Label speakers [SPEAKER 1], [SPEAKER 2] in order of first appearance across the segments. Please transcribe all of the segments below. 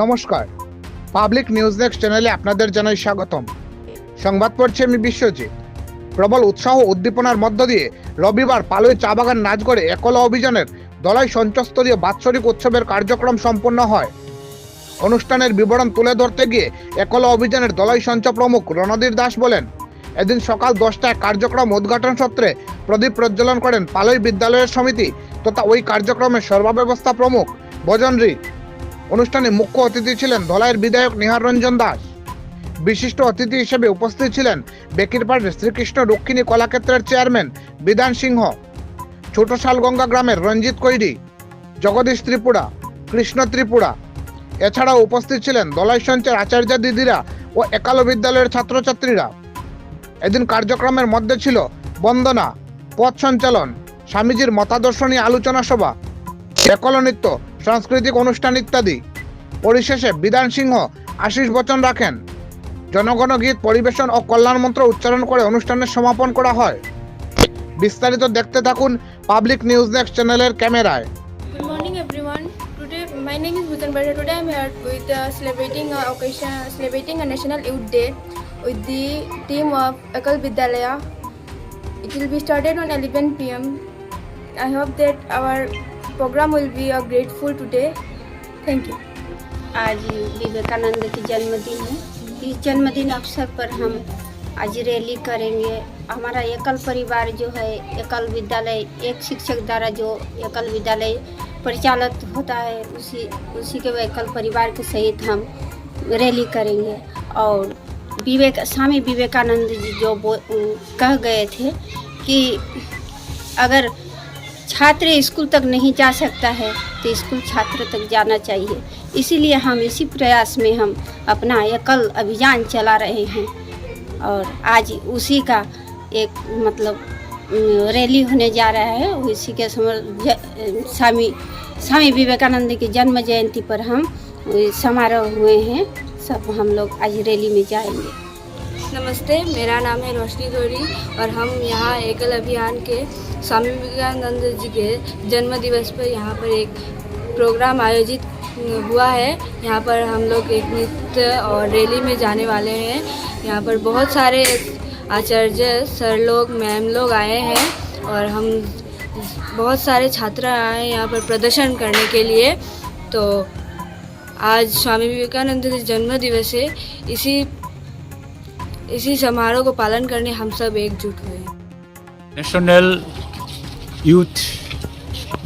[SPEAKER 1] নমস্কার। Public news next চ্যানেলে আপনাদের জানাই স্বাগতম। সংবাদ পড়ছি আমি বিশ্বজিৎ। প্রবল উৎসাহ উদ্দীপনার মধ্য দিয়ে রবিবার পালুই চা বাগান নাচ করে একলা অভিযানের দলাই সঞ্চস্তরীয় বাৎসরিক উৎসবের কার্যক্রম সম্পন্ন হয়। অনুষ্ঠানের বিবরণ তুলে ধরতে গিয়ে একলা অভিযানের দলাই সঞ্চ প্রমুখ রণধীর দাস বলেন, এদিন সকাল দশটায় কার্যক্রম উদ্ঘাটন সত্রে প্রদীপ প্রজ্বলন করেন পালই বিদ্যালয়ের সমিতি তথা ওই কার্যক্রমের সর্বাব্যবস্থা প্রমুখ ভজনরি অনুষ্ঠানে মুখ্য অতিথি ছিলেন ধলাইয়ের বিধায়ক নিহার রঞ্জন দাস। বিশিষ্ট অতিথি হিসেবে উপস্থিত ছিলেন বেকিরপাড়ের শ্রীকৃষ্ণ রক্ষিণী কলাক্ষেত্রের চেয়ারম্যান বিধান সিংহ, ছোট শালগঙ্গা গ্রামের রঞ্জিত কৈরি, জগদীশ ত্রিপুরা, কৃষ্ণ ত্রিপুরা। এছাড়াও উপস্থিত ছিলেন দলাই সঞ্চের আচার্য দিদিরা ও একালো বিদ্যালয়ের ছাত্রছাত্রীরা। এদিন কার্যক্রমের মধ্যে ছিল বন্দনা, পথ সঞ্চালন, স্বামীজির মতাদর্শনী আলোচনা সভা একল নৃত্য সাংস্কৃতিক অনুষ্ঠান ইত্যাদি পরিশেষে বিধান সিংহ আশিস বচন রাখেন জনগণ গীত পরিবেশন ও কল্যাণ মন্ত্র উচ্চারণ করে অনুষ্ঠানের সমাপন করা হয় বিস্তারিত দেখতে থাকুন পাবলিক নিউজ নেক্সট চ্যানেলের ক্যামেরায়
[SPEAKER 2] my name is Bhutan Bhatta. Today, I'm here with uh, celebrating uh, occasion, celebrating a National Youth Day with the team of Akal Vidyalaya. It will be started on 11 p.m. I hope that our program will be uh, grateful today. Thank you.
[SPEAKER 3] आज विवेकानंद की जन्मदिन है इस जन्मदिन अवसर पर हम आज रैली करेंगे हमारा एकल परिवार जो है एकल विद्यालय एक शिक्षक द्वारा जो एकल विद्यालय परिचालित होता है उसी उसी के एकल परिवार के सहित हम रैली करेंगे और विवेक स्वामी विवेकानंद जी जो बो- कह गए थे कि अगर छात्र स्कूल तक नहीं जा सकता है तो स्कूल छात्र तक जाना चाहिए। इसीलिए हम इसी प्रयास में हम अपना एकल अभियान चला रहे हैं और आज उसी का एक मतलब रैली होने जा रहा है। उसी के समर स्वामी स्वामी विवेकानंद की जन्म जयंती पर हम, समारोह हुए हैं। सब हम लोग आज रैली में जाएँगे।
[SPEAKER 2] नमस्ते, मेरा नाम है रोशनी गौरी और हम यहाँ एकल अभियान के स्वामी विवेकानंद जी के जन्म दिवस पर यहाँ पर एक प्रोग्राम आयोजित हुआ है। यहाँ पर हम लोग एक नृत्य और रैली में जाने वाले हैं। यहाँ पर बहुत सारे आचार्य, सर लोग, मैम लोग आए हैं और हम बहुत सारे छात्र आए हैं यहाँ पर प्रदर्शन करने के लिए। तो आज स्वामी विवेकानंद जन्म दिवस है। इसी इसी समारोह को पालन करने हम सब एकजुट हुए हैं
[SPEAKER 4] ন্যাশনাল ইউথ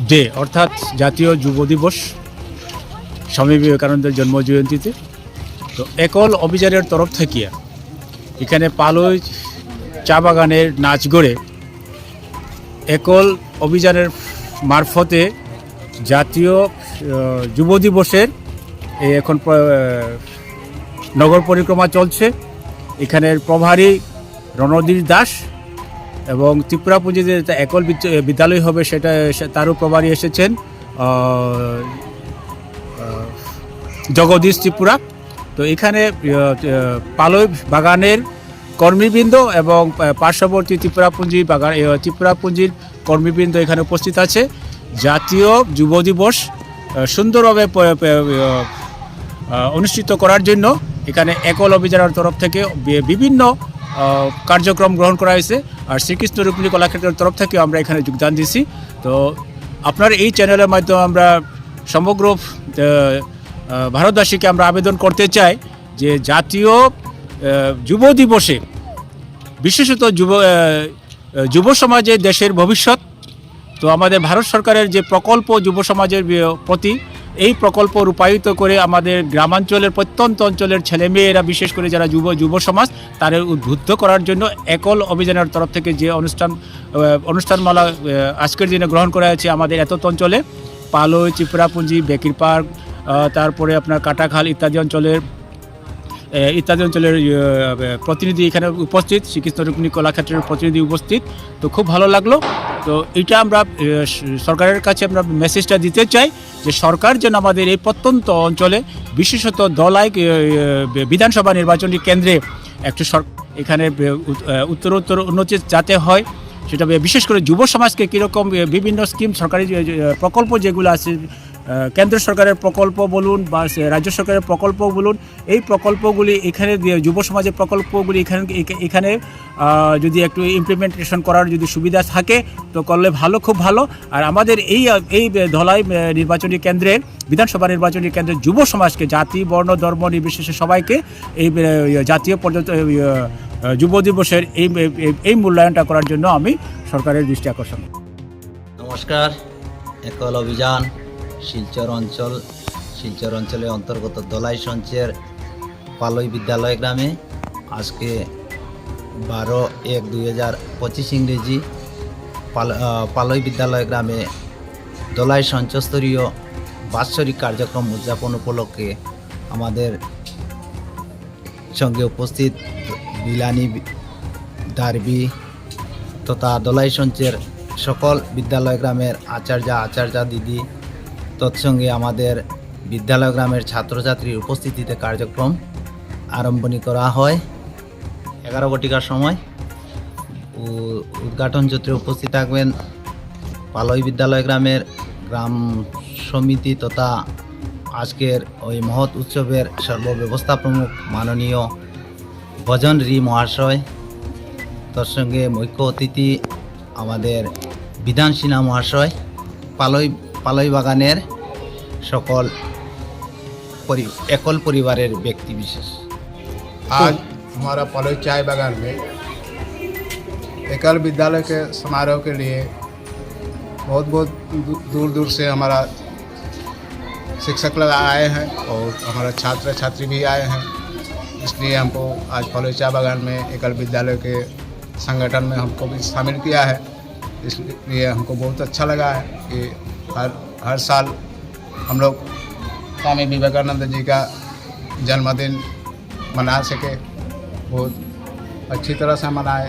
[SPEAKER 4] ডে অর্থাৎ জাতীয় যুব দিবস স্বামী বিবেকানন্দের জন্মজয়ন্তীতে তো একল অভিযানের তরফ থেকে এখানে পালই চা বাগানের নাচ গড়ে একল অভিযানের মারফতে জাতীয় আহ, যুব দিবসের এই এখন প- আহ, নগর পরিক্রমা চলছে এখানের প্রভারী রণধীর দাস এবং ত্রিপুরাপুঞ্জিতে একটা একল বিদ্য- বিদ্যালয় হবে সেটা তারও প্রভারী এসেছেন জগদীশ ত্রিপুরা। তো এখানে পালই বাগানের কর্মীবৃন্দ এবং পার্শ্ববর্তী ত্রিপুরাপুঞ্জি বাগান ত্রিপুরাপুঞ্জির কর্মীবৃন্দ এখানে উপস্থিত আছে। জাতীয় যুব দিবস সুন্দরভাবে অনুষ্ঠিত করার জন্য এখানে একল অভিযানের তরফ থেকে বিভিন্ন কার্যক্রম গ্রহণ করা হয়েছে। আর শ্রীকৃষ্ণ রূপনী কলাক্ষেত্রের তরফ থেকে আমরা এখানে যোগদান দিছি তো আপনার এই চ্যানেলের মাধ্যমে আমরা সমগ্র ভারতবাসীকে আমরা আবেদন করতে চাই যে জাতীয় যুব দিবসে, বিশেষত যুব যুব সমাজে দেশের ভবিষ্যৎ, তো আমাদের ভারত সরকারের যে প্রকল্প যুব সমাজের প্রতি এই প্রকল্প রূপায়িত করে আমাদের গ্রামাঞ্চলের প্রত্যন্ত অঞ্চলের ছেলেমেয়েরা, বিশেষ করে যারা যুব যুব সমাজ, তাদের উদ্বুদ্ধ করার জন্য একল অভিযানের তরফ থেকে যে অনুষ্ঠান অনুষ্ঠানমালা আজকের দিনে গ্রহণ করা হয়েছে আমাদের এত অঞ্চলে পালো চিপড়াপুঞ্জি, বেকির পার্ক তারপরে আপনার কাটাখাল ইত্যাদি অঞ্চলের ইত্যাদি অঞ্চলের প্রতিনিধি এখানে উপস্থিত শ্রীকৃষ্ণ রুক্মিণী কলাক্ষেত্রের প্রতিনিধি উপস্থিত। তো খুব ভালো লাগল। তো এটা আমরা সরকারের কাছে আমরা মেসেজটা দিতে চাই যে সরকার যেন আমাদের এই প্রত্যন্ত অঞ্চলে বিশেষত এ, বিধানসভা নির্বাচনী কেন্দ্রে একটু এখানে উত্তরোত্তর উন্নতি যাতে হয় সেটা বিশেষ করে যুব সমাজকে কীরকম বিভিন্ন স্কিম সরকারি প্রকল্প যেগুলো আছে কেন্দ্র সরকারের প্রকল্প বলুন বা রাজ্য সরকারের প্রকল্প বলুন, এই প্রকল্পগুলি এখানে যুব সমাজের প্রকল্পগুলি এখানে এখানে যদি একটু ইমপ্লিমেন্টেশন করার যদি সুবিধা থাকে, তো করলে ভালো, খুব ভালো। আর আমাদের এই এই ধলাই নির্বাচনী কেন্দ্রের বিধানসভা নির্বাচনী কেন্দ্রের যুব সমাজকে, জাতি, বর্ণ, ধর্ম নির্বিশেষে সবাইকে এই জাতীয় পর্যন্ত যুব দিবসের এই- এই মূল্যায়নটা করার জন্য আমি সরকারের দৃষ্টি আকর্ষণ
[SPEAKER 5] নমস্কার একল অভিযান। শিলচর অঞ্চল, শিলচর অঞ্চলের অন্তর্গত দলাই সঞ্চের পালই বিদ্যালয় গ্রামে আজকে বারো এক দুই হাজার পঁচিশ ইংরেজি পাল পালই বিদ্যালয় গ্রামে দলাই সঞ্চস্তরীয় বাৎসরিক কার্যক্রম উদযাপন উপলক্ষে আমাদের সঙ্গে উপস্থিত বিলানি দারবি তথা দলাই সঞ্চের সকল বিদ্যালয় গ্রামের আচার্যা আচার্যা, দিদি তৎসঙ্গে আমাদের বিদ্যালয় গ্রামের ছাত্রছাত্রীর উপস্থিতিতে কার্যক্রম আরম্ভণী করা হয়। এগারো ঘটিকার সময়। উদ্ঘাটন সূত্রে উপস্থিত থাকবেন পালই বিদ্যালয় গ্রামের গ্রাম সমিতি তথা আজকের ওই মহৎ উৎসবের সর্বব্যবস্থা প্রমুখ মাননীয় ভজন রি মহাশয় তার সঙ্গে মুখ্য অতিথি আমাদের বিধান সিনহা মহাশয়, পালই পালই বাগানের সকল পরি- একল পরিবারের ব্যক্তি বিশেষ
[SPEAKER 6] आज हमारा पलोई चाय बागान में एकल विद्यालय के समारोह के लिए बहुत बहुत दू- दूर दूर से हमारा शिक्षक लोग आए हैं और हमारा छात्र छात्री भी आए हैं इसलिए हमको आज पलोई चाय बागान में एकल विद्यालय के संगठन में हमको भी शामिल किया है इसलिए हमको बहुत अच्छा लगा है कि हर हर साल हम लोग स्वामी विवेकानंद जी का जन्मदिन मना सके। बहुत अच्छी तरह से मनाए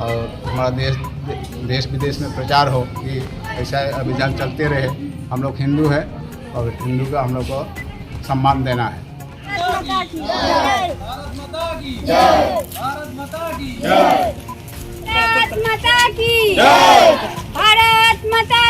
[SPEAKER 6] और हमारा देश देश विदेश में प्रचार हो कि ऐसा अभियान चलते रहे। हम लोग हिंदू हैं और हिंदू का हम लोग को सम्मान देना है।
[SPEAKER 7] भारत माता की भारत माता की भारत माता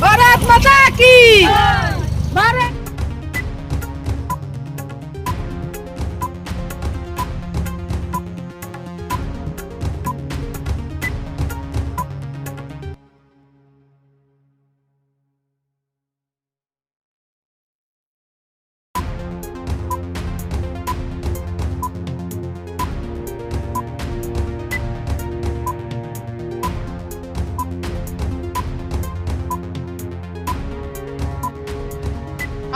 [SPEAKER 7] भारत माता की. भारत